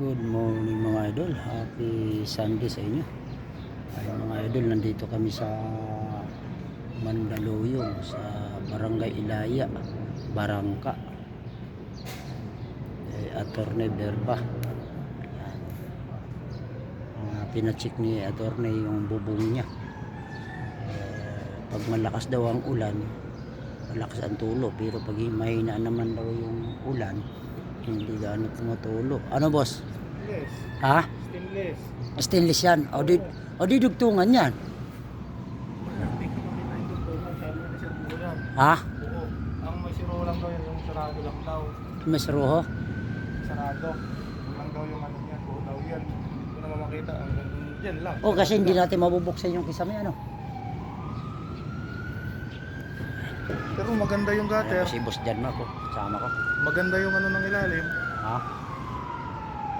Good morning mga idol. Happy Sunday sa inyo. Ay mga idol, nandito kami sa Mandaluyong sa Barangay Ilaya, Barangka. Eh, Attorney Berba. Yan. Uh, pinacheck ni Attorney yung bubong niya. Eh, pag malakas daw ang ulan, malakas ang tulo. Pero pag mahina naman daw yung ulan, hindi gaano tumutulo. Ano boss? Stainless. Ha? Stainless. Stainless yan. O di, o di dugtungan yan. Na. Ha? Buo. Ang may siro lang daw yan, yung sarado lang daw. Mas roho? Sarado. Lang daw yung ano niya, buo daw yan. Hindi ko naman makita. Ang yan lang. O kasi hindi natin mabubuksan yung kisame ano. Pero maganda yung gutter. Ayan, si boss dyan ako. Sama ko. Maganda yung ano ng ilalim. Ha?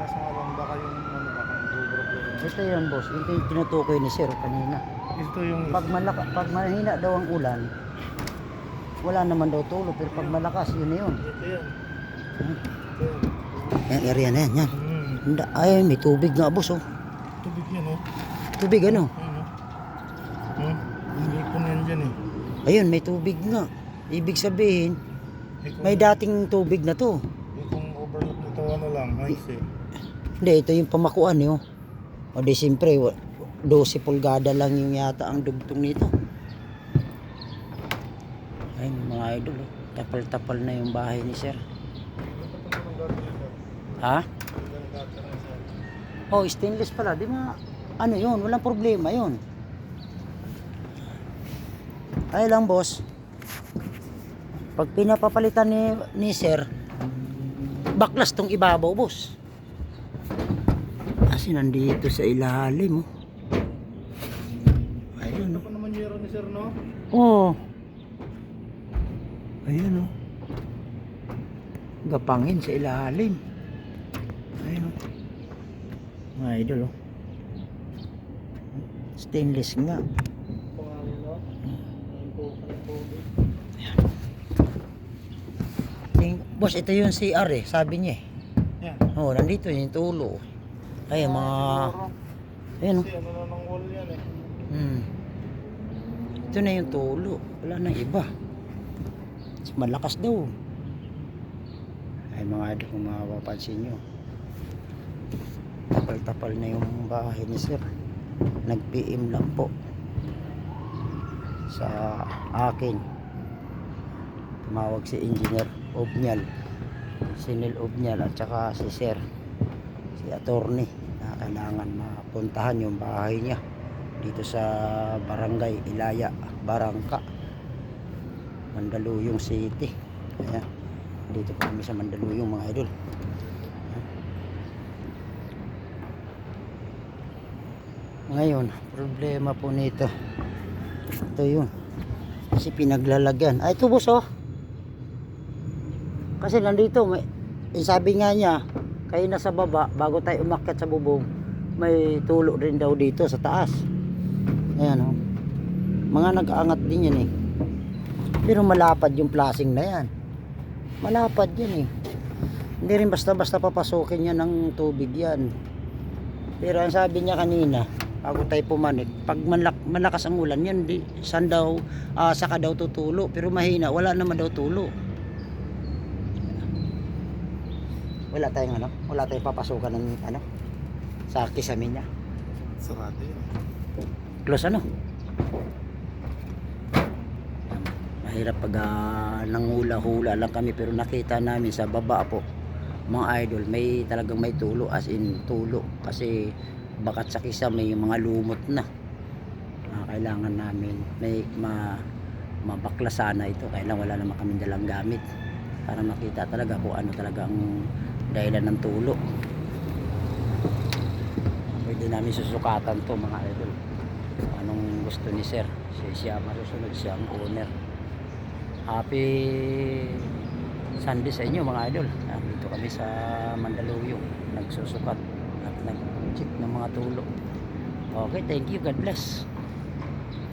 Kaso nga lang baka yung ano baka ko. Ito yun boss. Ito yung tinutukoy ni sir kanina. Ito yung Pag, malaka, pag mahina daw ang ulan, wala naman daw tulo. Pero pag malakas, yun na yun. Hmm. Yan. Area na yan. yan. Hmm. Ay, may tubig nga boss oh. Tubig yan oh. Tubig ano? Oh. Hmm. Ipon yan dyan eh. Ayun, may tubig nga. Ibig sabihin, Eh, kung- may dating tubig na to. eh, kung overlook nito ano lang, mais eh. Hindi, ito yung pamakuan yun. O di siyempre, wa- 12 pulgada lang yung yata ang dugtong nito. Ayun mga idol, oh. tapal-tapal na yung bahay ni sir. Ha? Oh, stainless pala. Di ba, ano yun, walang problema yun. Ay lang boss, pag pinapapalitan ni, ni sir, baklas tong ibabaw boss. Kasi nandito sa ilalim oh. Ayun Ano oh. pa naman yero ni sir no? Oh. Ayun oh. Gapangin sa ilalim. Ayun oh. Mga idol oh. Stainless nga. Pangalan no? Ayun po, ayun po. Ting- Boss, ito yung CR eh. Sabi niya eh. Yan. Oh, nandito yung tulo. Ay, mga... Ayun oh. Kasi ano na ng wall yan eh. Hmm. Ito na yung tulo. Wala nang iba. Malakas daw. Ay mga idol kung mapapansin nyo. Tapal-tapal na yung bahay ni sir. Nag-PM lang po. Sa akin. Tumawag si Engineer Obnyal. Si Neil Obnyal at saka si sir. Si attorney na kailangan mapuntahan yung bahay niya dito sa Barangay Ilaya, Barangka, Mandaluyong City. Ayan. Dito po kami sa Mandaluyong mga idol. Ngayon, problema po nito. Ito yun. Kasi pinaglalagyan. Ay, ito boss oh. Kasi nandito, may, eh, sabi nga niya, kayo na sa baba, bago tayo umakyat sa bubong, may tulo rin daw dito sa taas. Ayan oh. Mga nag-aangat din yan eh. Pero malapad yung plasing na yan. Malapad yan eh. Hindi rin basta-basta papasukin yan ng tubig yan. Pero ang sabi niya kanina, bago tayo pumanik, pag malak malakas ang ulan yan, di, saan daw, ah, saka daw tutulo. Pero mahina, wala naman daw tulo. Wala tayong ano, wala tayong papasukan ng ano, sa kisame niya. Sarado yan. Close ano? Mahirap pag uh, nangula-hula lang kami pero nakita namin sa baba po mga idol may talagang may tulo as in tulo kasi bakat sa kisa may mga lumot na Ah, kailangan namin may ma mabakla sana ito kailangan wala naman kami dalang gamit para makita talaga kung ano talaga ang dahilan ng tulo. Pwede namin susukatan to mga idol. Anong gusto ni sir? Siya, siya masusunod siya ang owner. Happy Sunday sa inyo mga idol. Dito kami sa Mandaluyong. Nagsusukat at nag-check ng mga tulo. Okay thank you. God bless